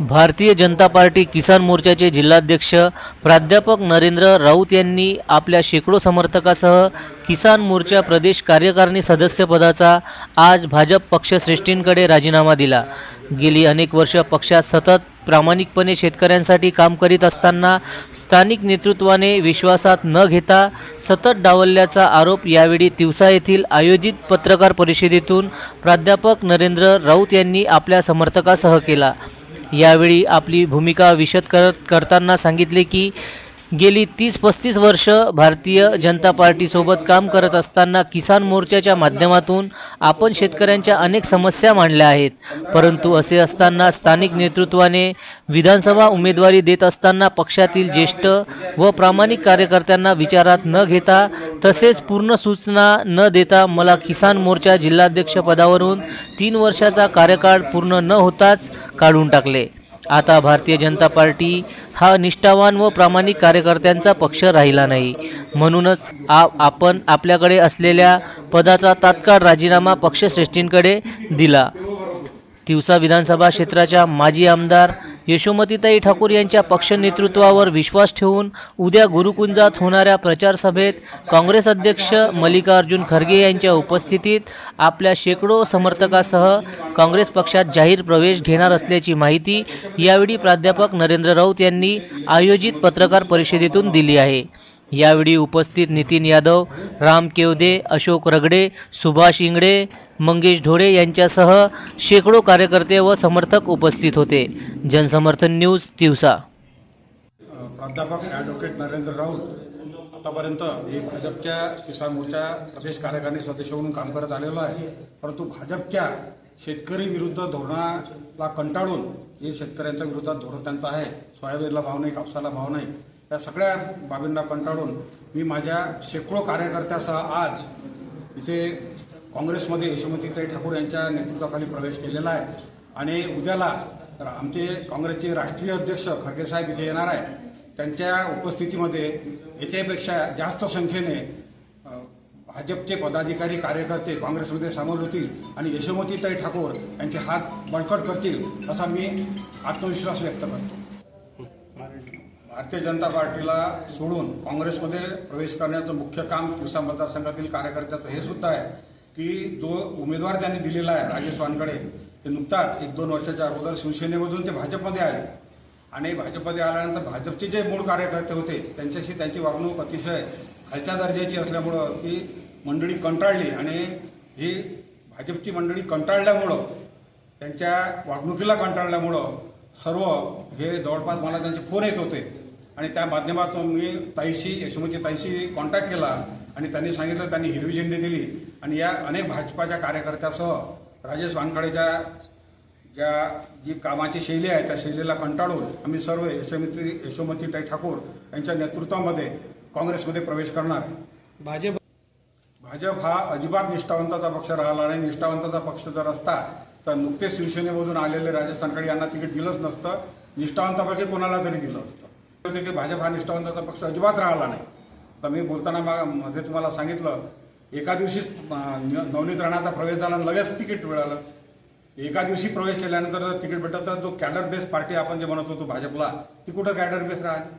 Bharatiya Janata party किसान मोर्चाचे जिल्हाध्यक्ष प्राध्यापक नरेंद्र राऊत यांनी आपल्या शेकडो समर्थकासह किसान मोर्चा प्रदेश कार्यकारिणी सदस्यपदाचा आज भाजप पक्षश्रेष्ठींकडे राजीनामा दिला. गेली अनेक वर्ष पक्षात सतत प्रामाणिकपणे शेतकऱ्यांसाठी काम करीत असताना स्थानिक नेतृत्वाने विश्वासात न घेता सतत डावलल्याचा आरोप यावेळी तिवसा येथील आयोजित पत्रकार परिषदेतून प्राध्यापक नरेंद्र राऊत यांनी आपल्या समर्थकासह केला. यावेळी आपली भूमिका विशद करत करताना सांगितले की गेली तीस पस्तीस वर्ष भारतीय जनता पार्टीसोबत काम करत असताना किसान मोर्चाच्या माध्यमातून आपण शेतकऱ्यांच्या अनेक समस्या मांडल्या आहेत. परंतु असे असताना स्थानिक नेतृत्वाने विधानसभा उमेदवारी देत असताना पक्षातील ज्येष्ठ व प्रामाणिक कार्यकर्त्यांना विचारात न घेता तसेच पूर्ण सूचना न देता मला किसान मोर्चा जिल्हाध्यक्षपदावरून तीन वर्षाचा कार्यकाळ पूर्ण न होताच काढून टाकले. आता भारतीय जनता पार्टी हा निष्ठावान व प्रामाणिक कार्यकर्त्यांचा पक्ष राहिला नाही. म्हणूनच आ आपण आपल्याकडे असलेल्या पदाचा तात्काळ राजीनामा पक्षश्रेष्ठींकडे दिला. तिवसा विधानसभा क्षेत्राच्या माजी आमदार यशोमतीताई ठाकूर यांच्या पक्ष नेतृत्वावर विश्वास ठेवून उद्या गुरुकुंजात होणाऱ्या प्रचारसभेत काँग्रेस अध्यक्ष मल्लिकार्जुन खरगे यांच्या उपस्थितीत आपल्या शेकडो समर्थकासह काँग्रेस पक्षात जाहीर प्रवेश घेणार असल्याची माहिती यावेळी प्राध्यापक नरेंद्र राऊत यांनी आयोजित पत्रकार परिषदेतून दिली आहे. यावेळी उपस्थित नितीन यादव राम केवदे अशोक रगडे सुभाष इंगडे मंगेश ढोळे यांच्यासह शेकडो कार्यकर्ते व समर्थक उपस्थित होते. जनसमर्थन न्यूज तिवसा प्राध्यापक ॲडव्होकेट नरेंद्र राऊत आतापर्यंत मी भाजपच्या किसान मोर्चा प्रदेश कार्यकारिणी सदस्य म्हणून काम करत आलेलो आहे. परंतु भाजपच्या शेतकरी विरुद्ध धोरणाला कंटाळून हे शेतकऱ्यांच्या विरोधात धोरण त्यांचं आहे. सोयाबीनला भाव नाही कापसाला भाव नाही. या सगळ्या बाबींना कंटाळून मी माझ्या शेकडो कार्यकर्त्यासह आज इथे काँग्रेसमध्ये यशोमतीताई ठाकूर यांच्या नेतृत्वाखाली प्रवेश केलेला आहे. आणि उद्याला आमचे काँग्रेसचे राष्ट्रीय अध्यक्ष खरगे साहेब इथे येणार आहे त्यांच्या उपस्थितीमध्ये याच्यापेक्षा जास्त संख्येने भाजपचे पदाधिकारी कार्यकर्ते काँग्रेसमध्ये सामील होतील आणि यशोमतीताई ठाकूर यांचे हात बळकट करतील असा मी आत्मविश्वास व्यक्त करतो. भारतीय जनता पार्टीला सोडून काँग्रेसमध्ये प्रवेश करण्याचं मुख्य काम तिरसा मतदारसंघातील कार्यकर्त्याचं हे सुद्धा आहे की जो उमेदवार त्यांनी दिलेला आहे राजेश वानकडे ते नुकताच एक दोन वर्षाच्या अगोदर शिवसेनेमधून ते भाजपमध्ये आले. आणि भाजपमध्ये आल्यानंतर भाजपचे जे मूळ कार्यकर्ते होते त्यांच्याशी त्यांची वागणूक अतिशय खालच्या दर्जाची असल्यामुळं ती मंडळी कंटाळली आणि ही भाजपची मंडळी कंटाळल्यामुळं त्यांच्या वागणुकीला कंटाळल्यामुळं सर्व हे जवळपास मला त्यांचे फोन येत होते. आणि त्या माध्यमातून मी ताईशी यशोमती ताईशी कॉन्टॅक्ट केला आणि त्यांनी सांगितलं त्यांनी हिरवी झेंडी दिली आणि या अनेक भाजपाच्या कार्यकर्त्यासह राजेश वानखडेच्या ज्या जी कामाची शैली आहे त्या शैलीला कंटाळून आम्ही सर्व यशोमती यशोमतीताई ठाकूर यांच्या नेतृत्वामध्ये काँग्रेसमध्ये प्रवेश करणार भाजप भाजप हा अजिबात निष्ठावंताचा पक्ष राहिला नाही. निष्ठावंताचा पक्ष जर असता तर नुकतेच शिवसेनेमधून आलेले राजेश तानकडे यांना तिकीट दिलंच नसतं. निष्ठावंतापैकी कोणाला तरी दिलं असतं. होते की भाजप हा निष्ठावंताचा पक्ष अजिबात राहिला नाही. तर मी बोलताना मध्ये तुम्हाला सांगितलं एका दिवशी अं, नवनीत राणाचा प्रवेश झाला आणि लगेच तिकीट मिळालं. एका दिवशी प्रवेश केल्यानंतर तिकीट भेटत तर जो कॅडर बेस पार्टी आपण जे म्हणत होतो भाजपला ती कुठं कॅडर बेस राहते